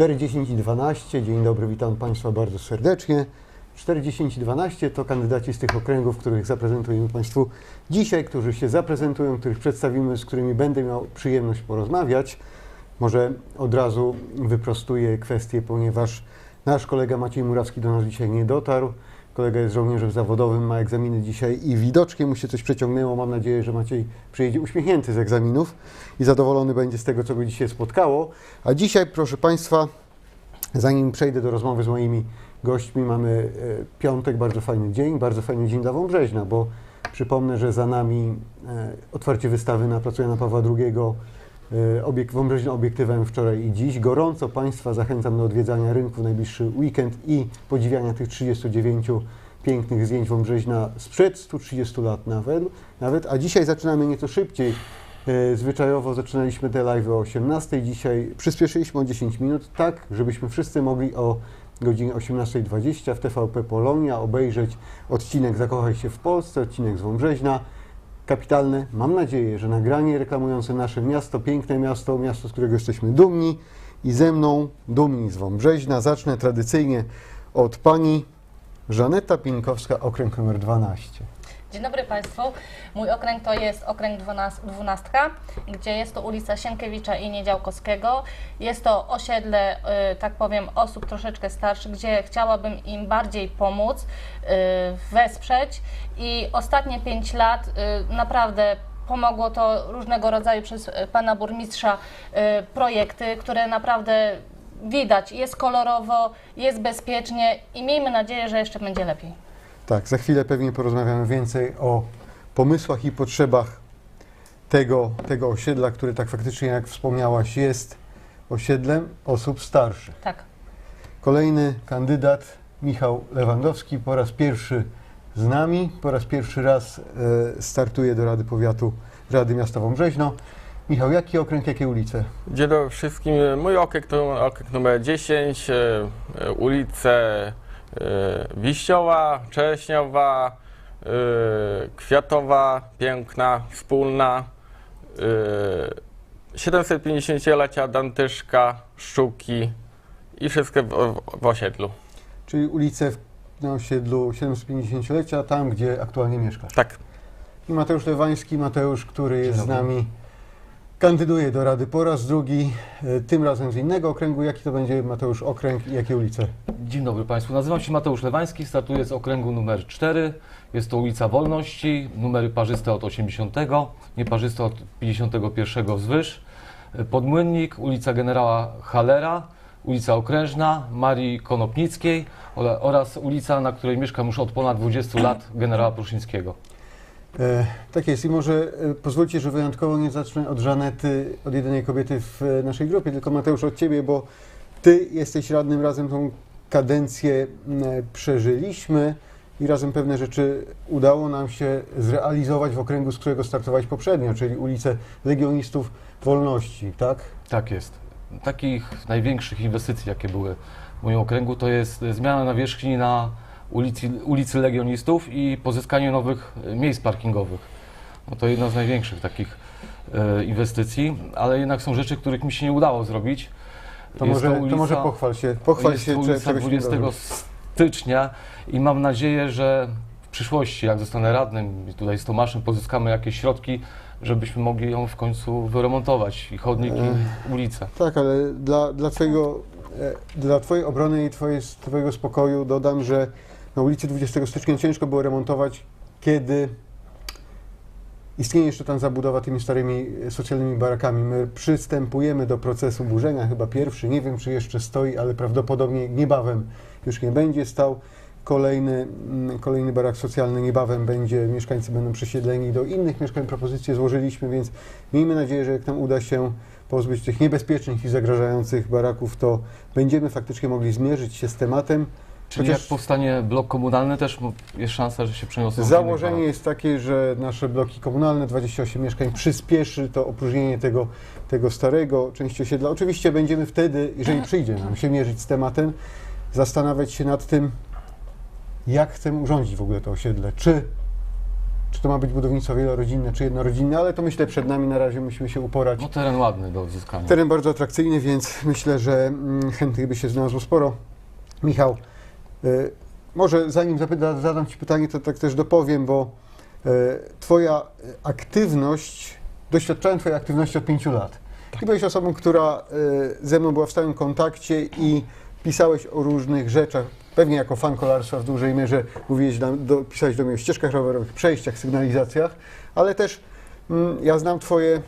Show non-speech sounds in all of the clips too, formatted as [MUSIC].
4, 10 i 12. Dzień dobry, witam Państwa bardzo serdecznie. 4, 10 i 12 to kandydaci z tych okręgów, których zaprezentujemy Państwu dzisiaj, którzy się zaprezentują, których przedstawimy, z którymi będę miał przyjemność porozmawiać. Może od razu wyprostuję kwestię, ponieważ nasz kolega Maciej Murawski do nas dzisiaj nie dotarł. Kolega jest żołnierzem zawodowym, ma egzaminy dzisiaj i widocznie mu się coś przeciągnęło. Mam nadzieję, że Maciej przyjedzie uśmiechnięty z egzaminów i zadowolony będzie z tego, co go dzisiaj spotkało. A dzisiaj, proszę Państwa, zanim przejdę do rozmowy z moimi gośćmi, mamy e, piątek, bardzo fajny dzień, bardzo fajny dzień dla Wąbrzeźna, bo przypomnę, że za nami e, otwarcie wystawy na placu Jana Pawła II e, obiek, Wąbrzeźna obiektywem wczoraj i dziś. Gorąco Państwa zachęcam do odwiedzania rynku w najbliższy weekend i podziwiania tych 39 pięknych zdjęć Wąbrzeźna sprzed 130 lat nawet, nawet. A dzisiaj zaczynamy nieco szybciej. E, Zwyczajowo zaczynaliśmy te live o 18. Dzisiaj przyspieszyliśmy o 10 minut, tak żebyśmy wszyscy mogli o godzinie 18.20 w TVP Polonia obejrzeć odcinek Zakochaj się w Polsce, odcinek z Wąbrzeźna. Kapitalne, mam nadzieję, że nagranie reklamujące nasze miasto, piękne miasto, miasto, z którego jesteśmy dumni i ze mną dumni z Wąbrzeźna. Zacznę tradycyjnie od pani Żaneta Pienkowska, okręg numer 12. Dzień dobry Państwu. Mój okręg to jest okręg 12, 12 gdzie jest to ulica Sienkiewicza i Niedziałkowskiego. Jest to osiedle, y, tak powiem, osób troszeczkę starszych, gdzie chciałabym im bardziej pomóc, y, wesprzeć i ostatnie 5 lat y, naprawdę pomogło to różnego rodzaju przez Pana Burmistrza projekty, które naprawdę widać, jest kolorowo, jest bezpiecznie i miejmy nadzieję, że jeszcze będzie lepiej. Tak, za chwilę pewnie porozmawiamy więcej o pomysłach i potrzebach tego, tego osiedla, które tak faktycznie, jak wspomniałaś, jest osiedlem osób starszych. Tak. Kolejny kandydat, Michał Lewandowski, po raz pierwszy z nami, po raz pierwszy raz e, startuje do Rady Powiatu Rady Miasta Wąbrzeźno. Michał, jaki okręg, jakie ulice? Dzień dobry wszystkim. Mój okręg to okręg numer 10, e, e, ulice Wiściowa, Czereśniowa, e, Kwiatowa, Piękna, Wspólna, e, 750-lecia Dantyszka, Szczuki i wszystkie w, w, w osiedlu. Czyli ulice w, na osiedlu 750-lecia, tam gdzie aktualnie mieszkasz. Tak. I Mateusz Lewański, Mateusz, który jest z nami, kandyduje do Rady po raz drugi, e, tym razem z innego okręgu. Jaki to będzie, Mateusz, okręg i jakie ulice? Dzień dobry Państwu, nazywam się Mateusz Lewański, startuję z okręgu numer 4. Jest to ulica Wolności, numery parzyste od 80, nieparzyste od 51 wzwyż. Podmłynnik, ulica generała Halera, ulica Okrężna, Marii Konopnickiej oraz ulica, na której mieszkam już od ponad 20 lat, generała Pruszyńskiego. E, tak jest i może e, pozwólcie, że wyjątkowo nie zacznę od Żanety, od jedynej kobiety w e, naszej grupie, tylko Mateusz od Ciebie, bo Ty jesteś radnym, razem tą kadencję przeżyliśmy i razem pewne rzeczy udało nam się zrealizować w okręgu, z którego startowałeś poprzednio, czyli ulicę Legionistów Wolności, tak? Tak jest. Takich największych inwestycji, jakie były w moim okręgu, to jest zmiana nawierzchni na ulicy, ulicy Legionistów i pozyskanie nowych e, miejsc parkingowych. No to jedna z największych takich e, inwestycji, ale jednak są rzeczy, których mi się nie udało zrobić. To, Jest może, to to może ulica- pochwal się, pochwal jest się, to ulica czegoś nie 20 udało. stycznia i mam nadzieję, że w przyszłości, jak zostanę radnym i tutaj z Tomaszem pozyskamy jakieś środki, żebyśmy mogli ją w końcu wyremontować i chodnik i ulicę. Tak, ale dla, dla, twojego, e, dla Twojej obrony i twoje, Twojego spokoju dodam, że na ulicy 20 stycznia ciężko było remontować, kiedy istnieje jeszcze tam zabudowa tymi starymi e, socjalnymi barakami. My przystępujemy do procesu burzenia, chyba pierwszy, nie wiem czy jeszcze stoi, ale prawdopodobnie niebawem już nie będzie stał. Kolejny, mm, kolejny barak socjalny niebawem będzie, mieszkańcy będą przesiedleni do innych mieszkań. Propozycje złożyliśmy, więc miejmy nadzieję, że jak nam uda się pozbyć tych niebezpiecznych i zagrażających baraków, to będziemy faktycznie mogli zmierzyć się z tematem. Czyli Chociaż- jak powstanie blok komunalny, też jest szansa, że się przeniosą. Założenie jest takie, że nasze bloki komunalne, 28 mieszkań, przyspieszy to opróżnienie tego, tego starego części osiedla. Oczywiście będziemy wtedy, jeżeli przyjdzie nam się mierzyć z tematem, zastanawiać się nad tym, jak chcemy urządzić w ogóle to osiedle. Czy czy to ma być budownictwo wielorodzinne, czy jednorodzinne, ale to myślę przed nami na razie musimy się uporać. No teren ładny do odzyskania. Teren bardzo atrakcyjny, więc myślę, że mm, chętnych by się znalazło sporo. Michał, może zanim zadam Ci pytanie, to tak też dopowiem, bo y, Twoja aktywność, doświadczałem Twojej aktywności od pięciu lat. Ty byłeś osobą, która y, ze mną była w stałym kontakcie i pisałeś o różnych rzeczach, pewnie jako fan kolarstwa w dużej mierze mówiłeś, do, do, pisałeś do mnie o ścieżkach rowerowych, przejściach, sygnalizacjach, ale też mm, ja znam Twoje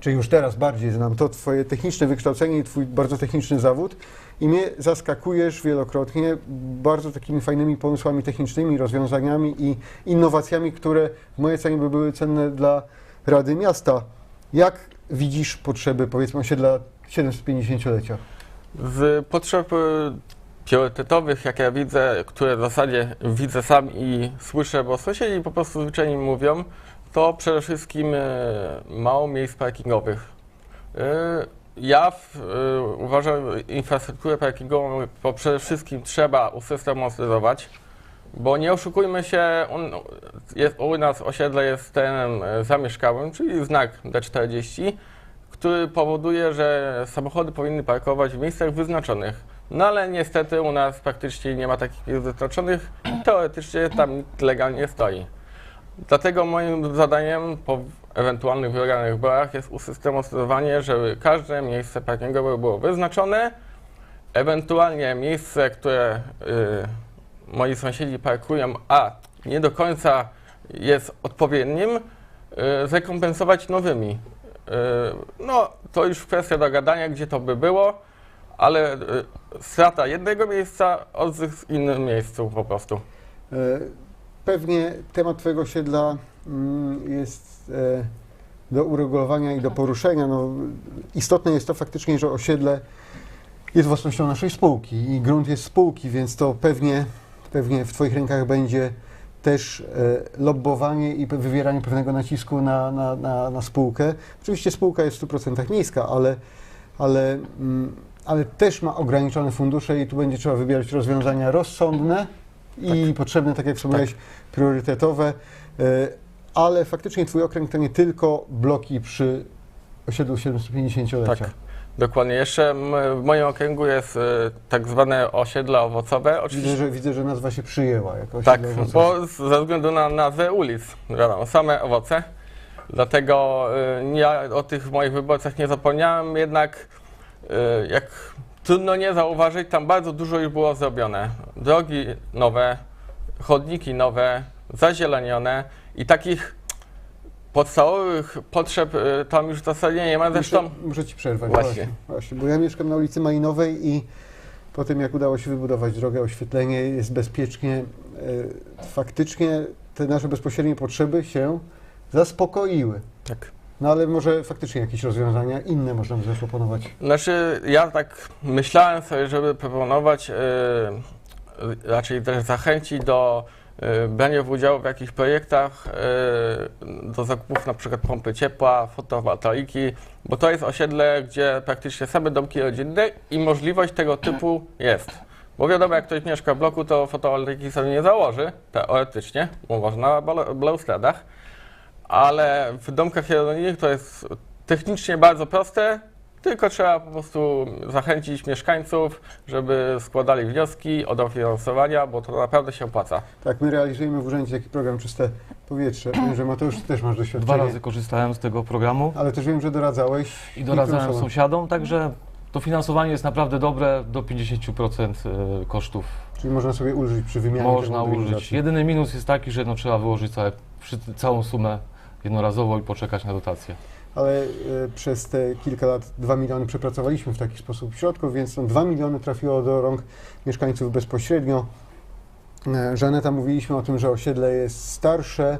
czy już teraz bardziej znam to Twoje techniczne wykształcenie i Twój bardzo techniczny zawód i mnie zaskakujesz wielokrotnie bardzo takimi fajnymi pomysłami technicznymi, rozwiązaniami i innowacjami, które w mojej ocenie by były cenne dla Rady Miasta. Jak widzisz potrzeby, powiedzmy, osiedla 750-lecia? Z potrzeb y, priorytetowych, jak ja widzę, które w zasadzie widzę sam i słyszę, bo sąsiedzi po prostu zwyczajnie mówią, to przede wszystkim y, mało miejsc parkingowych. Ja w, y, uważam, infrastrukturę parkingową to przede wszystkim trzeba usystematyzować, bo nie oszukujmy się, jest, u nas osiedle jest terenem y, zamieszkałym, czyli znak D40, który powoduje, że samochody powinny parkować w miejscach wyznaczonych. No ale niestety u nas praktycznie nie ma takich miejsc wyznaczonych. Teoretycznie tam nikt legalnie stoi. Dlatego moim zadaniem ewentualnych wygranych wyborach jest usystematyzowanie, żeby każde miejsce parkingowe było wyznaczone. Ewentualnie miejsce, które y, moi sąsiedzi parkują, a nie do końca jest odpowiednim, y, zrekompensować nowymi. Y, No, to już kwestia dogadania, gdzie to by było, ale y, strata jednego miejsca, odzysk w innym miejscu po prostu. E, Pewnie temat Twojego osiedla jest e, do uregulowania i do poruszenia. No, istotne jest to faktycznie, że osiedle jest własnością naszej spółki i grunt jest spółki, więc to pewnie, pewnie w Twoich rękach będzie też e, lobbowanie i wywieranie pewnego nacisku na, na, na, na spółkę. Oczywiście spółka jest w 100% miejska, ale, ale, mm, ale też ma ograniczone fundusze i tu będzie trzeba wybierać rozwiązania rozsądne i potrzebne, tak jak wspomniałeś, priorytetowe. E, Ale faktycznie Twój okręg to nie tylko bloki przy osiedlu 750-lecia. Tak. Dokładnie. Jeszcze w moim okręgu jest y, tak zwane osiedla owocowe. Widzę Oczywiście że, widzę, że nazwa się przyjęła jako tak, owocowe. bo ze względu na nazwę ulic, wiadomo, same owoce. Dlatego y, ja o tych moich wyborcach nie zapomniałem, jednak y, jak trudno nie zauważyć, tam bardzo dużo już było zrobione. Drogi nowe, chodniki nowe, zazielenione i takich podstawowych potrzeb y, tam już w zasadzie nie ma. Zresztą Muszę, muszę Ci przerwać. Właśnie. Właśnie. Właśnie, bo ja mieszkam na ulicy Malinowej i po tym, jak udało się wybudować drogę, oświetlenie, jest bezpiecznie, e, faktycznie te nasze bezpośrednie potrzeby się zaspokoiły. tak. No ale może faktycznie jakieś rozwiązania inne można by zaproponować. Znaczy, ja tak myślałem sobie, żeby proponować, yy, raczej też zachęcić do brania w udziału w jakichś projektach, yy, do zakupów na przykład pompy ciepła, fotowoltaiki, bo to jest osiedle, gdzie praktycznie same domki rodzinne i możliwość tego typu jest. Bo wiadomo, jak ktoś mieszka w bloku, to fotowoltaiki sobie nie założy, teoretycznie, bo można na bal- balustradach, ale w domkach jednorodzinnych to jest technicznie bardzo proste, tylko trzeba po prostu zachęcić mieszkańców, żeby składali wnioski o dofinansowania, bo to naprawdę się opłaca. Tak, my realizujemy w urzędzie taki program Czyste Powietrze. [CLEARS THROAT] Wiem, że Mateusz, Ty też masz Dwa doświadczenie. razy korzystałem z tego programu Ale też wiem, że doradzałeś. i doradzałem sąsiadom, także to finansowanie jest naprawdę dobre, do 50% e, kosztów Czyli można sobie ulżyć przy wymianie można użyć. termomodernizacji. Jedyny minus jest taki, że no, trzeba wyłożyć całe, całą sumę jednorazowo i poczekać na dotację. Ale e, przez te kilka lat 2 miliony przepracowaliśmy w taki sposób środków, więc są 2 miliony trafiło do rąk mieszkańców bezpośrednio. E, Żaneta, mówiliśmy o tym, że osiedle jest starsze,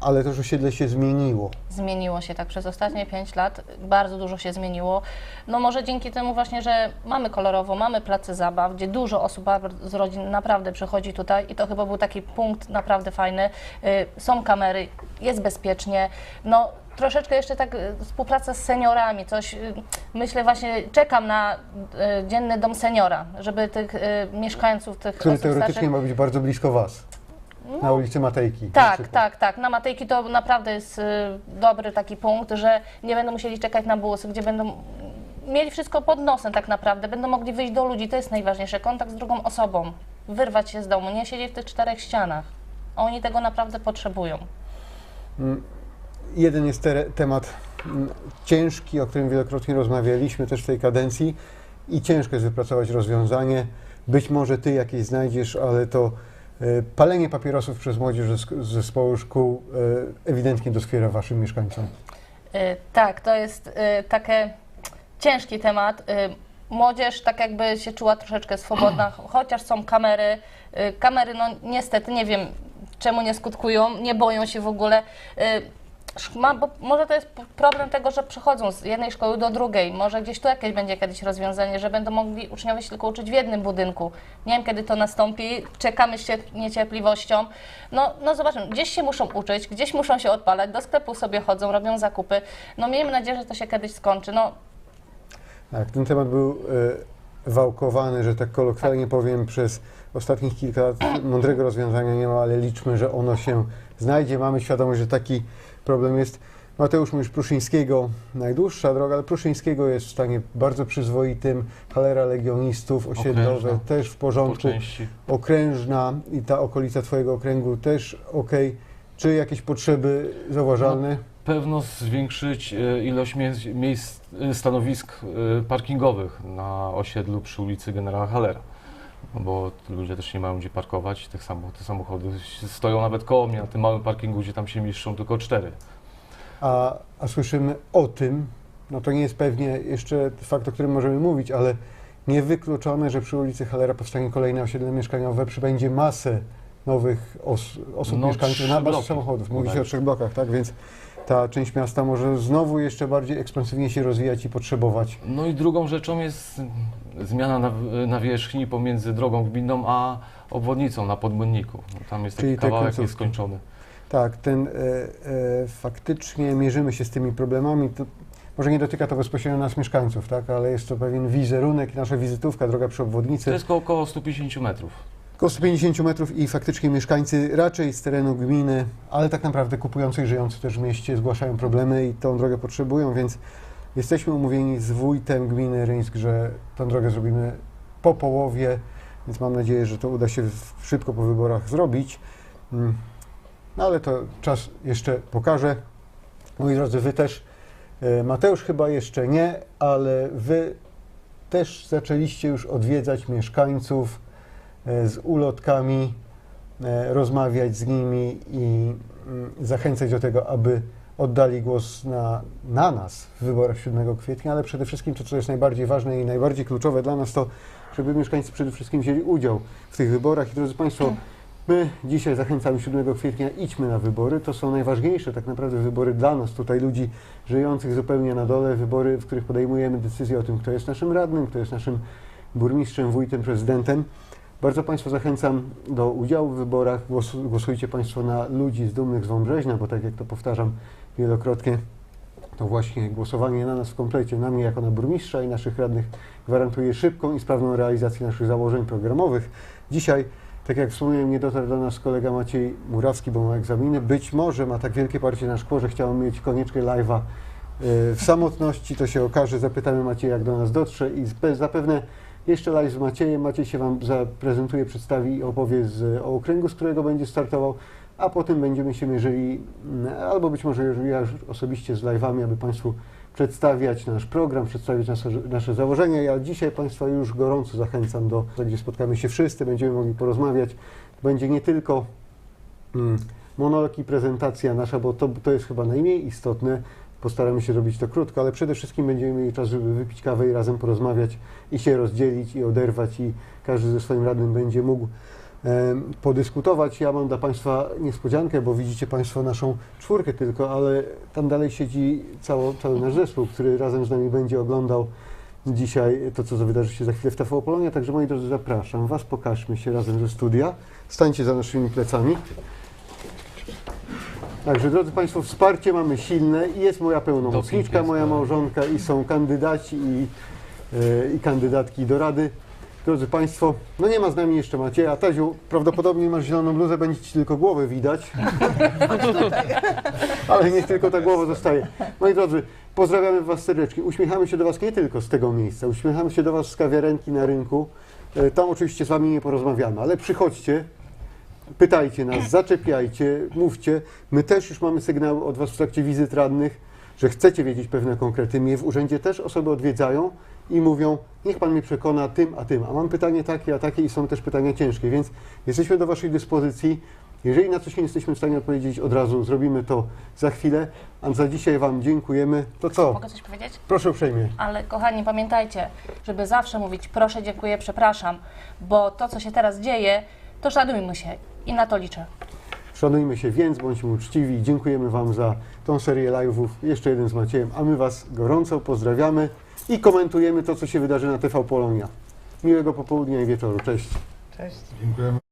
ale też osiedle się zmieniło. Zmieniło się tak przez ostatnie 5 lat, bardzo dużo się zmieniło. No może dzięki temu właśnie, że mamy kolorowo, mamy place zabaw, gdzie dużo osób z rodzin naprawdę przychodzi tutaj i to chyba był taki punkt naprawdę fajny. Y, Są kamery, jest bezpiecznie. No troszeczkę jeszcze tak y, współpraca z seniorami, coś y, myślę właśnie, czekam na y, dzienny dom seniora, żeby tych mieszkańców, tych Który teoretycznie starszych ma być bardzo blisko Was. Na ulicy Matejki. Tak, tak, tak. Na Matejki to naprawdę jest dobry taki punkt, że nie będą musieli czekać na busy, gdzie będą mm, mieli wszystko pod nosem tak naprawdę, będą mogli wyjść do ludzi, to jest najważniejsze, kontakt z drugą osobą, wyrwać się z domu, nie siedzieć w tych czterech ścianach. Oni tego naprawdę potrzebują. Jeden jest te, temat mm, ciężki, o którym wielokrotnie rozmawialiśmy też w tej kadencji i ciężko jest wypracować rozwiązanie. Być może ty jakieś znajdziesz, ale to e, palenie papierosów przez młodzież z zespołu szkół e, ewidentnie doskwiera waszym mieszkańcom. Y, Tak, to jest taki ciężki temat. Młodzież tak jakby się czuła troszeczkę swobodna, ch- [CLEARS THROAT] chociaż są kamery. Kamery, no niestety, nie wiem czemu nie skutkują, nie boją się w ogóle. Y, Ma, bo może to jest problem tego, że przechodzą z jednej szkoły do drugiej. Może gdzieś tu jakieś będzie kiedyś rozwiązanie, że będą mogli uczniowie się tylko uczyć w jednym budynku. Nie wiem, kiedy to nastąpi. Czekamy ciep- niecierpliwością. No, no zobaczymy. Gdzieś się muszą uczyć, gdzieś muszą się odpalać, do sklepu sobie chodzą, robią zakupy. No miejmy nadzieję, że to się kiedyś skończy. No, Tak, ten temat był e, wałkowany, że tak kolokwialnie powiem, przez ostatnich kilka lat. Mądrego rozwiązania nie ma, ale liczmy, że ono się znajdzie. Mamy świadomość, że taki problem jest. Mateusz mówisz Pruszyńskiego, najdłuższa droga, ale Pruszyńskiego jest w stanie bardzo przyzwoitym. Halera Legionistów, osiedlowe Okrężna. też w Po porządku. części. Okrężna i ta okolica Twojego okręgu też ok. Czy jakieś potrzeby zauważalne? Pewno zwiększyć e, ilość miejsc, miejsc stanowisk e, parkingowych na osiedlu przy ulicy Generała Hallera. Bo ludzie też nie mają gdzie parkować, tych samoch- te samochody stoją nawet koło mnie na tym małym parkingu, gdzie tam się mieszczą tylko cztery. a, a słyszymy o tym, no to nie jest pewnie jeszcze fakt, o którym możemy mówić, ale niewykluczone, że przy ulicy Halera powstanie kolejne osiedle mieszkaniowe, przybędzie masę nowych os, osób No, trzy na bazie samochodów. Mówi się o trzech blokach, tak? Więc ta część miasta może znowu jeszcze bardziej ekspansywnie się rozwijać i potrzebować. No i drugą rzeczą jest zmiana naw- nawierzchni pomiędzy drogą gminną a obwodnicą na Podmłynniku. Tam jest taki Czyli te kawałek nieskończony. Tak, ten, e, e, faktycznie mierzymy się z tymi problemami. To, może nie dotyka to bezpośrednio nas mieszkańców, tak? ale jest to pewien wizerunek nasza wizytówka, droga przy obwodnicy. To jest koło, około 150 metrów. Około 150 metrów i faktycznie mieszkańcy raczej z terenu gminy, ale tak naprawdę kupujący i żyjący też w mieście zgłaszają problemy i tą drogę potrzebują, więc jesteśmy umówieni z wójtem gminy Ryńsk, że tą drogę zrobimy po połowie, więc mam nadzieję, że to uda się szybko po wyborach zrobić. Mm, No ale to czas jeszcze pokaże. Moi drodzy, wy też, e, Mateusz chyba jeszcze nie, ale wy też zaczęliście już odwiedzać mieszkańców z ulotkami, e, rozmawiać z nimi i mm, zachęcać do tego, aby oddali głos na, na nas w wyborach 7 kwietnia, ale przede wszystkim to, co jest najbardziej ważne i najbardziej kluczowe dla nas, to żeby mieszkańcy przede wszystkim wzięli udział w tych wyborach. I drodzy Państwo, my dzisiaj zachęcamy 7 kwietnia, idźmy na wybory. To są najważniejsze tak naprawdę wybory dla nas, tutaj ludzi żyjących zupełnie na dole, wybory, w których podejmujemy decyzję o tym, kto jest naszym radnym, kto jest naszym burmistrzem, wójtem, prezydentem. Bardzo Państwa zachęcam do udziału w wyborach. Głosu- Głosujcie Państwo na ludzi z dumnych z Wąbrzeźna, bo tak jak to powtarzam wielokrotnie, to właśnie głosowanie na nas w komplecie, na mnie jako na burmistrza i naszych radnych gwarantuje szybką i sprawną realizację naszych założeń programowych. Dzisiaj, tak jak wspomniałem, nie dotarł do nas kolega Maciej Murawski, bo ma egzaminy. Być może ma tak wielkie parcie na szkło, że chciał mieć koniecznie live'a y, w samotności. To się okaże. Zapytamy Macieja, jak do nas dotrze i zapewne jeszcze live z Maciejem. Maciej się Wam zaprezentuje, przedstawi i opowie z, o okręgu, z którego będzie startował, a potem będziemy się mierzyli, mm, albo być może ja już osobiście z live'ami, aby Państwu przedstawiać nasz program, przedstawić nasze, nasze założenia. Ja dzisiaj Państwa już gorąco zachęcam do, gdzie spotkamy się wszyscy, będziemy mogli porozmawiać. Będzie nie tylko mm, monolog i prezentacja nasza, bo to, to jest chyba najmniej istotne. Postaramy się robić to krótko, ale przede wszystkim będziemy mieli czas, żeby wypić kawę i razem porozmawiać i się rozdzielić i oderwać i każdy ze swoim radnym będzie mógł podyskutować. Ja mam dla Państwa niespodziankę, bo widzicie Państwo naszą czwórkę tylko, ale tam dalej siedzi cało, cały nasz zespół, który razem z nami będzie oglądał dzisiaj to, co wydarzy się za chwilę w TV Polonia. Także moi drodzy, zapraszam Was, pokażmy się razem ze studia. Stańcie za naszymi plecami. Także drodzy Państwo, wsparcie mamy silne i jest moja pełnomocniczka, jest, moja małżonka i są kandydaci i, e, i kandydatki do Rady. Drodzy Państwo, no nie ma z nami jeszcze Macieja. Taziu, prawdopodobnie masz zieloną bluzę, będzie Ci tylko głowę widać. [LAUGHS] Ale niech tylko ta głowa zostaje. Moi drodzy, pozdrawiamy Was serdecznie. Uśmiechamy się do Was nie tylko z tego miejsca, uśmiechamy się do Was z kawiarenki na rynku. E, Tam oczywiście z Wami nie porozmawiamy, ale przychodźcie, pytajcie nas, zaczepiajcie, mówcie. My też już mamy sygnały od Was w trakcie wizyt radnych, że chcecie wiedzieć pewne konkrety. Mnie w urzędzie też osoby odwiedzają i mówią, niech Pan mnie przekona tym, a tym. A mam pytanie takie, a takie i są też pytania ciężkie, więc jesteśmy do Waszej dyspozycji. Jeżeli na coś nie jesteśmy w stanie odpowiedzieć od razu, zrobimy to za chwilę. A za dzisiaj Wam dziękujemy. To co? Mogę coś powiedzieć? Proszę uprzejmie. Ale kochani, pamiętajcie, żeby zawsze mówić proszę, dziękuję, przepraszam, bo to, co się teraz dzieje, to szanujmy się i na to liczę. Szanujmy się więc, bądźmy uczciwi. Dziękujemy Wam za tą serię live'ów. Jeszcze jeden z Maciejem, a my Was gorąco pozdrawiamy i komentujemy to, co się wydarzy na TV Polonia. Miłego popołudnia i wieczoru. Cześć. Dziękujemy.